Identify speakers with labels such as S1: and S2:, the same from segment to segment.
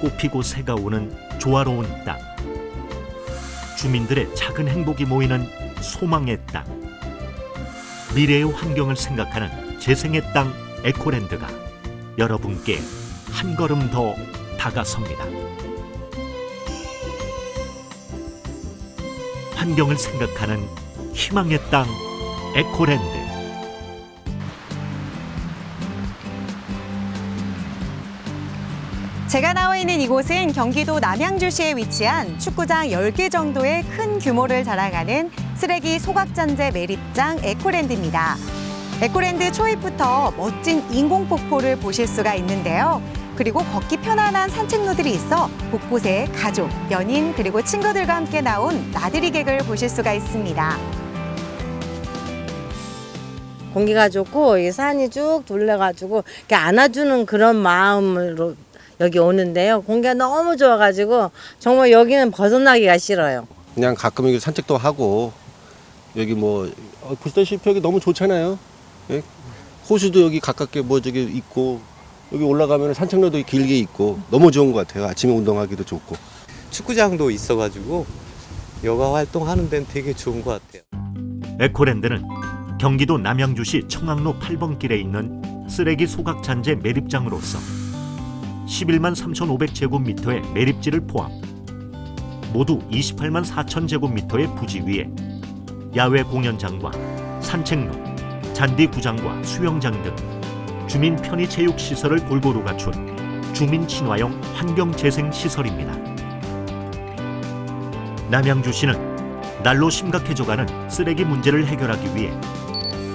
S1: 꽃피고 새가 오는 조화로운 땅. 주민들의 작은 행복이 모이는 소망의 땅. 미래의 환경을 생각하는 재생의 땅 에코랜드가 여러분께 한 걸음 더 다가섭니다. 환경을 생각하는 희망의 땅 에코랜드.
S2: 제가 나와 있는 이곳은 경기도 남양주시에 위치한 축구장 10개 정도의 큰 규모를 자랑하는 쓰레기 소각잔재 매립장 에코랜드입니다. 에코랜드 초입부터 멋진 인공폭포를 보실 수가 있는데요. 그리고 걷기 편안한 산책로들이 있어 곳곳에 가족, 연인 그리고 친구들과 함께 나온 나들이 객을 보실 수가 있습니다.
S3: 공기가 좋고 이 산이 쭉 둘러가지고 이렇게 안아주는 그런 마음으로 여기 오는데요. 공기가 너무 좋아가지고 정말 여기는 벗어나기가 싫어요.
S4: 그냥 가끔 여기 산책도 하고 여기 뭐 어, 보시다시피 여기 너무 좋잖아요. 예? 호수도 여기 가깝게 뭐 저기 있고 여기 올라가면 산책로도 길게 있고 너무 좋은 것 같아요. 아침에 운동하기도 좋고.
S5: 축구장도 있어가지고 여가 활동하는 데는 되게 좋은 것 같아요.
S1: 에코랜드는 경기도 남양주시 청학로 8번 길에 있는 쓰레기 소각 잔재 매립장으로서 11만 3,500제곱미터의 매립지를 포함 모두 28만 4천 제곱미터의 부지 위에 야외 공연장과 산책로, 잔디 구장과 수영장 등 주민 편의 체육 시설을 골고루 갖춘 주민 친화형 환경 재생 시설입니다. 남양주시는 날로 심각해져가는 쓰레기 문제를 해결하기 위해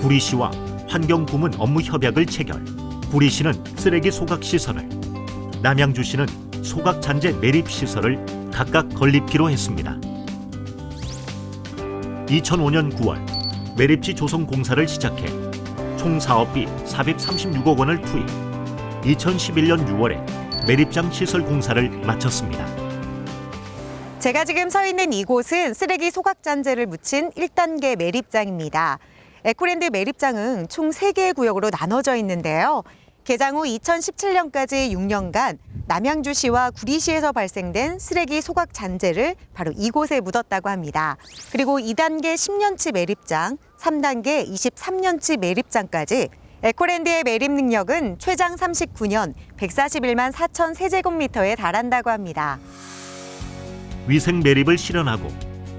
S1: 구리시와 환경부문 업무 협약을 체결. 구리시는 쓰레기 소각 시설을, 남양주시는 소각 잔재 매립 시설을 각각 건립키로 했습니다. 2005년 9월 매립지 조성 공사를 시작해 총 사업비 436억 원을 투입. 2011년 6월에 매립장 시설 공사를 마쳤습니다.
S2: 제가 지금 서 있는 이곳은 쓰레기 소각 잔재를 묻힌 1단계 매립장입니다. 에코랜드 매립장은 총 3개의 구역으로 나눠져 있는데요. 개장 후 2017년까지 6년간 남양주시와 구리시에서 발생된 쓰레기 소각 잔재를 바로 이곳에 묻었다고 합니다. 그리고 2단계 10년치 매립장, 3단계 23년치 매립장까지 에코랜드의 매립 능력은 최장 39년 141만 4천 세제곱미터에 달한다고 합니다.
S1: 위생 매립을 실현하고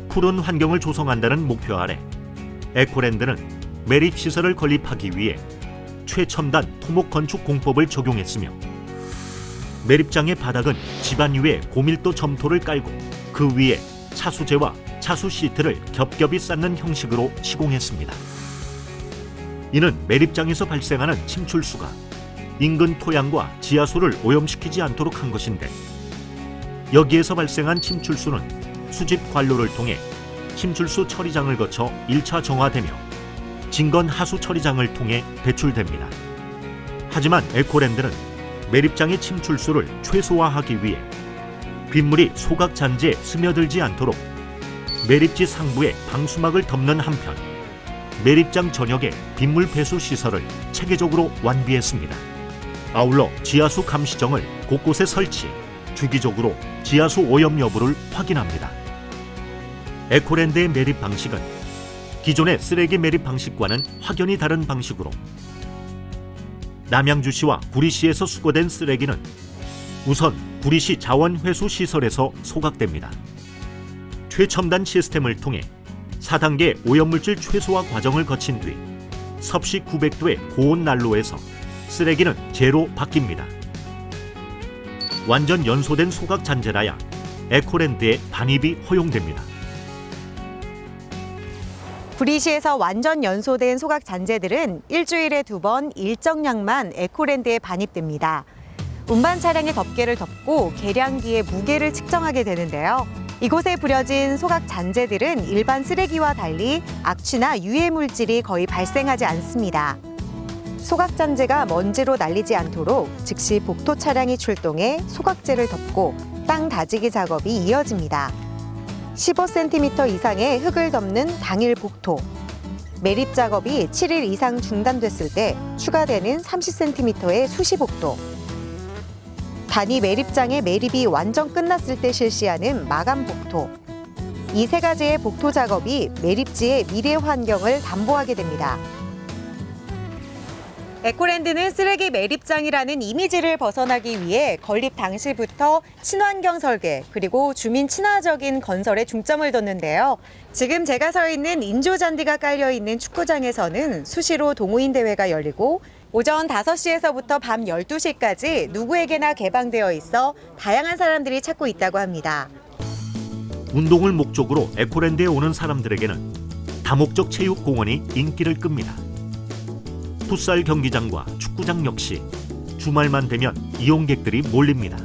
S1: 푸른 환경을 조성한다는 목표 아래 에코랜드는 매립 시설을 건립하기 위해 최첨단 토목 건축 공법을 적용했으며 매립장의 바닥은 집안 위에 고밀도 점토를 깔고 그 위에 차수제와 차수 시트를 겹겹이 쌓는 형식으로 시공했습니다. 이는 매립장에서 발생하는 침출수가 인근 토양과 지하수를 오염시키지 않도록 한 것인데 여기에서 발생한 침출수는 수집 관로를 통해 침출수 처리장을 거쳐 1차 정화되며 진건 하수 처리장을 통해 배출됩니다. 하지만 에코랜드는 매립장의 침출수를 최소화하기 위해 빗물이 소각 잔재에 스며들지 않도록 매립지 상부에 방수막을 덮는 한편 매립장 전역에 빗물 배수 시설을 체계적으로 완비했습니다. 아울러 지하수 감시정을 곳곳에 설치, 주기적으로 지하수 오염 여부를 확인합니다. 에코랜드의 매립 방식은 기존의 쓰레기 매립 방식과는 확연히 다른 방식으로 남양주시와 구리시에서 수거된 쓰레기는 우선 구리시 자원회수 시설에서 소각됩니다. 최첨단 시스템을 통해 4단계 오염물질 최소화 과정을 거친 뒤 섭씨 900도의 고온 난로에서 쓰레기는 재로 바뀝니다. 완전 연소된 소각 잔재라야 에코랜드의 반입이 허용됩니다.
S2: 구리시에서 완전 연소된 소각 잔재들은 일주일에 두 번 일정량만 에코랜드에 반입됩니다. 운반 차량의 덮개를 덮고 계량기의 무게를 측정하게 되는데요. 이곳에 부려진 소각 잔재들은 일반 쓰레기와 달리 악취나 유해 물질이 거의 발생하지 않습니다. 소각 잔재가 먼지로 날리지 않도록 즉시 복토 차량이 출동해 소각재를 덮고 땅 다지기 작업이 이어집니다. 15cm 이상의 흙을 덮는 당일 복토. 매립 작업이 7일 이상 중단됐을 때 추가되는 30cm의 수시 복도. 단위 매립장의 매립이 완전 끝났을 때 실시하는 마감 복토. 이 세 가지의 복토 작업이 매립지의 미래 환경을 담보하게 됩니다. 에코랜드는 쓰레기 매립장이라는 이미지를 벗어나기 위해 건립 당시부터 친환경 설계 그리고 주민 친화적인 건설에 중점을 뒀는데요. 지금 제가 서 있는 인조 잔디가 깔려 있는 축구장에서는 수시로 동호인 대회가 열리고 오전 5시에서부터 밤 12시까지 누구에게나 개방되어 있어 다양한 사람들이 찾고 있다고 합니다.
S1: 운동을 목적으로 에코랜드에 오는 사람들에게는 다목적 체육 공원이 인기를 끕니다. 풋살 경기장과 축구장 역시 주말만 되면 이용객들이 몰립니다.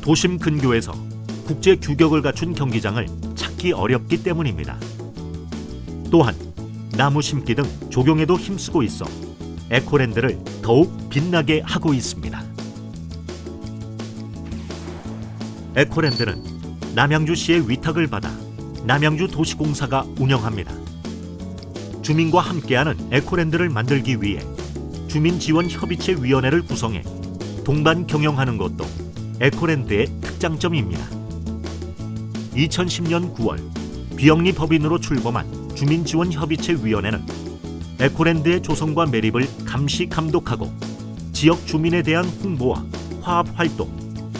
S1: 도심 근교에서 국제 규격을 갖춘 경기장을 찾기 어렵기 때문입니다. 또한 나무 심기 등 조경에도 힘쓰고 있어 에코랜드를 더욱 빛나게 하고 있습니다. 에코랜드는 남양주시의 위탁을 받아 남양주 도시공사가 운영합니다. 주민과 함께하는 에코랜드를 만들기 위해 주민지원협의체 위원회를 구성해 동반 경영하는 것도 에코랜드의 특장점입니다. 2010년 9월 비영리 법인으로 출범한 주민지원협의체 위원회는 에코랜드의 조성과 매립을 감시 감독하고 지역 주민에 대한 홍보와 화합 활동,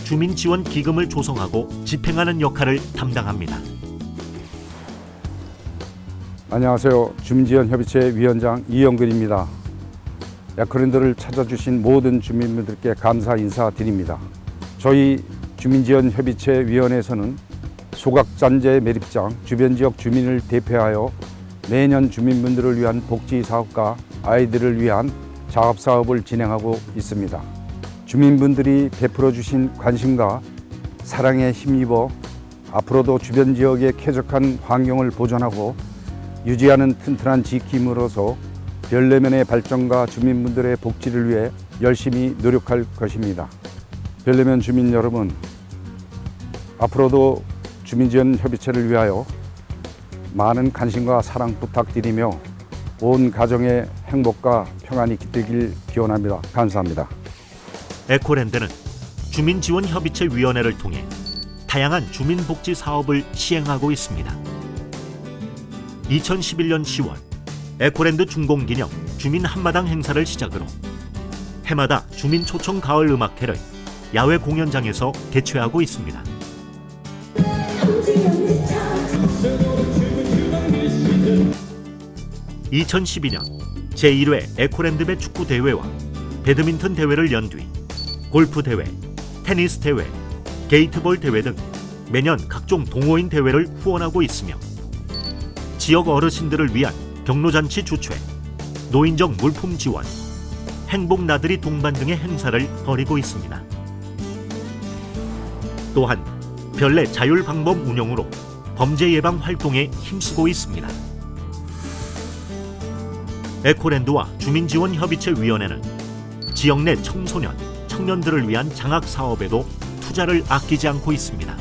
S1: 주민 지원 기금을 조성하고 집행하는 역할을 담당합니다.
S6: 안녕하세요. 주민지원 협의체 위원장 이영근입니다. 에코랜드를 찾아주신 모든 주민분들께 감사 인사드립니다. 저희 주민지원 협의체 위원회에서는 소각잔재 매립장 주변 지역 주민을 대표하여 매년 주민분들을 위한 복지 사업과 아이들을 위한 작업 사업을 진행하고 있습니다. 주민분들이 베풀어 주신 관심과 사랑에 힘입어 앞으로도 주변 지역의 쾌적한 환경을 보존하고 유지하는 튼튼한 지킴으로서 별내면의 발전과 주민분들의 복지를 위해 열심히 노력할 것입니다. 별내면 주민 여러분, 앞으로도 주민지원 협의체를 위하여 많은 관심과 사랑 부탁드리며 온 가정의 행복과 평안이 깃들길 기원합니다. 감사합니다.
S1: 에코랜드는 주민지원협의체 위원회를 통해 다양한 주민복지 사업을 시행하고 있습니다. 2011년 10월 에코랜드 준공 기념 주민 한마당 행사를 시작으로 해마다 주민 초청 가을 음악회를 야외 공연장에서 개최하고 있습니다. 2012년 제1회 에코랜드배 축구 대회와 배드민턴 대회를 연 뒤 골프 대회, 테니스 대회, 게이트볼 대회 등 매년 각종 동호인 대회를 후원하고 있으며 지역 어르신들을 위한 경로잔치 주최, 노인정 물품 지원, 행복 나들이 동반 등의 행사를 벌이고 있습니다. 또한 별내 자율 방법 운영으로 범죄 예방 활동에 힘쓰고 있습니다. 에코랜드와 주민지원협의체 위원회는 지역 내 청소년, 청년들을 위한 장학 사업에도 투자를 아끼지 않고 있습니다.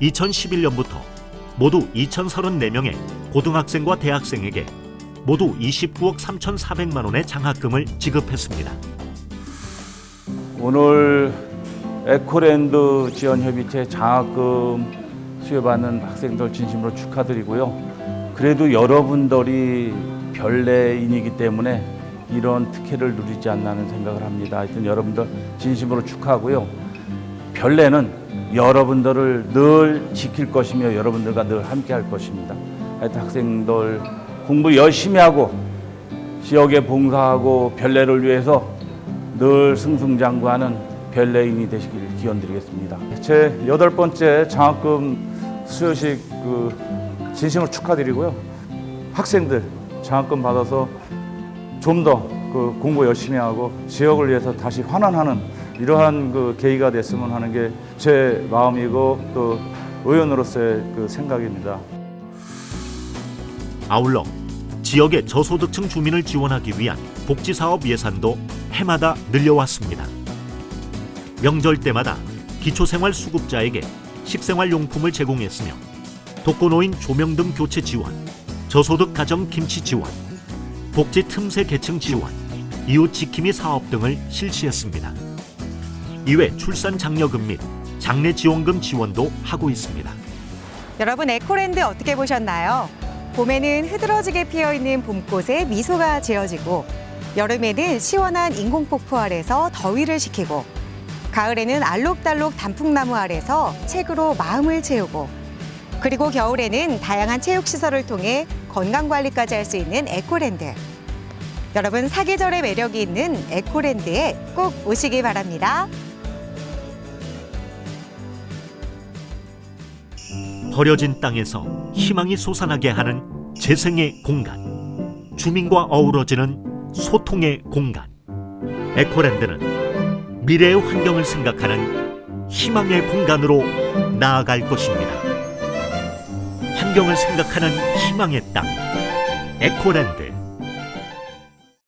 S1: 2011년부터 모두 2,034명의 고등학생과 대학생에게 모두 29억 3,400만 원의 장학금을 지급했습니다.
S7: 오늘 에코랜드 지원협의체 장학금 수여받는 학생들 진심으로 축하드리고요. 그래도 여러분들이 별내인이기 때문에 이런 특혜를 누리지 않나는 생각을 합니다. 하여튼 여러분들 진심으로 축하하고요. 별내는 여러분들을 늘 지킬 것이며 여러분들과 늘 함께 할 것입니다. 하여튼 학생들 공부 열심히 하고 지역에 봉사하고 별내를 위해서 늘 승승장구하는 별내인이 되시길 기원드리겠습니다. 제 여덟 번째 장학금 수여식 그 진심으로 축하드리고요. 학생들 장학금 받아서 좀 더 그 공부 열심히 하고 지역을 위해서 다시 환원하는 이러한 그 계기가 됐으면 하는 게 제 마음이고 또 의원으로서의 그 생각입니다.
S1: 아울러 지역의 저소득층 주민을 지원하기 위한 복지 사업 예산도 해마다 늘려왔습니다. 명절 때마다 기초생활 수급자에게 식생활 용품을 제공했으며 독거노인 조명 등 교체 지원, 저소득 가정 김치 지원, 복지 틈새 계층 지원, 이웃 지킴이 사업 등을 실시했습니다. 이외 출산 장려금 및 장례 지원금 지원도 하고 있습니다.
S2: 여러분 에코랜드 어떻게 보셨나요? 봄에는 흐드러지게 피어 있는 봄꽃에 미소가 지어지고 여름에는 시원한 인공폭포 아래서 더위를 식히고 가을에는 알록달록 단풍나무 아래서 책으로 마음을 채우고 그리고 겨울에는 다양한 체육 시설을 통해 건강 관리까지 할 수 있는 에코랜드. 여러분 사계절의 매력이 있는 에코랜드에 꼭 오시기 바랍니다.
S1: 버려진 땅에서 희망이 솟아나게 하는 재생의 공간, 주민과 어우러지는 소통의 공간. 에코랜드는 미래의 환경을 생각하는 희망의 공간으로 나아갈 것입니다. 환경을 생각하는 희망의 땅, 에코랜드.